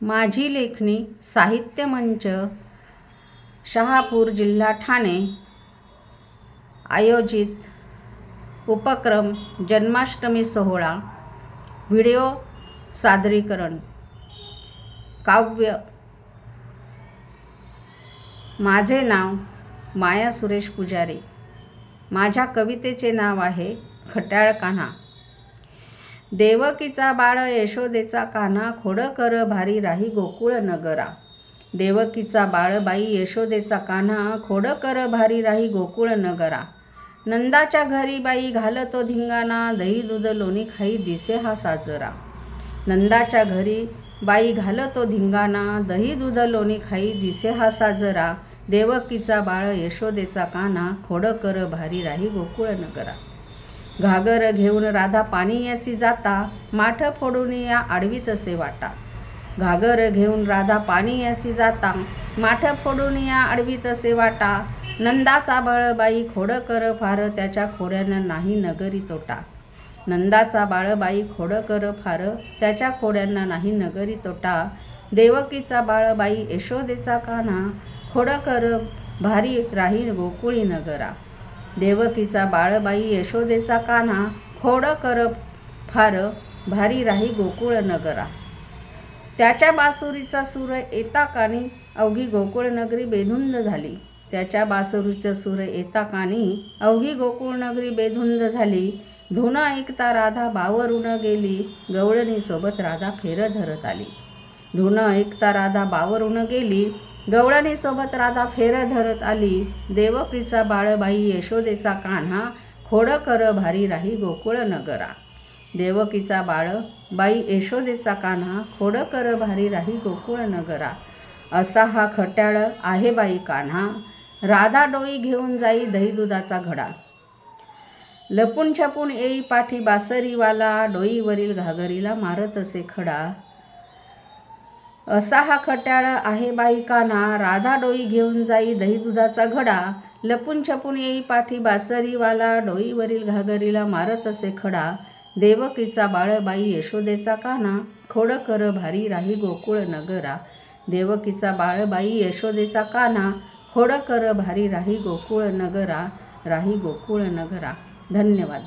माझी लेखणी साहित्य मंच शहापूर जिल्हा ठाणे आयोजित उपक्रम जन्माष्टमी सोहळा व्हिडिओ सादरीकरण काव्य माझे नाव माया सुरेश पुजारी माझ्या कवितेचे नाव आहे खट्याळ कान्हा. देवकीचा बाळ यशोदेचा कान्हा खोडं कर भारी राही गोकुळ नगरा. देवकीचा बाळबाई यशोदेचा कान्हा खोडं कर भारी राही गोकुळ नगरा. नंदाच्या घरी बाई घालतो धिंगाणा दही दूध लोणी खाई दिसे हा साजरा. नंदाच्या घरी बाई घालतो धिंगाणा दही दूध लोणी खाई दिसे हा साजरा. देवकीचा बाळ यशोदेचा कान्हा खोडं कर भारी राही गोकुळ नगरा. घागर घेऊन राधा पाणी जाता माठ फोडून या आडवीत असे वाटा. घागर घेऊन राधा पाणी जाता माठ फोडून या आडवीत असे वाटा. नंदाचा बाळबाई खोडं कर फार त्याच्या खोड्यानं नाही नगरी तोटा. नंदाचा बाळबाई खोडं कर फार त्याच्या खोड्यांना नाही नगरी तोटा. देवकीचा बाळबाई यशोदेचा कान्हा खोडं कर भारी राही गोकुळी नगरा. देवकीचा बाळबाई यशोदेचा कान्हा खोड कर फार भारी राही गोकुळ नगरा. त्याच्या बासुरीचा सूर येता कानी अवघी गोकुळ नगरी बेधुंद झाली. त्याच्या बासुरीचा सूर येता कानी अवघी गोकुळ नगरी बेधुंद झाली. धुन ऐकता राधा बावरून गेली. गवळणीसोबत राधा फेर धरत आली. धुन ऐकता राधा बावरून गेली. गवळणीसोबत राधा फेर धरत आली. देवकीचा बाळबाई यशोदेचा कान्हा खोड कर भारी राही गोकुळ नगरा. देवकीचा बाळ बाई यशोदेचा कान्हा खोड कर भारी राही गोकुळ नगरा. असा हा खट्याळ आहे बाई कान्हा. राधा डोई घेऊन जाई दही दुधाचा घडा. लपून छपून येई पाठी बासरीवाला डोईवरील घागरीला मारत असे खडा. असा हा खट्याळ आहे बाई कान्हा राधा डोई घेऊन जाई दही दुधाचा घडा. लपून छपून येई पाठी बासरीवाला डोईवरील घागरीला मारत असे खडा. देवकीचा बाळबाई यशोदेचा काना. खोड कर भारी राही गोकुळ नगरा. देवकीचा बाळबाई यशोदेचा काना. खोड कर भारी राही गोकुळ नगरा. राही गोकुळ नगरा. धन्यवाद.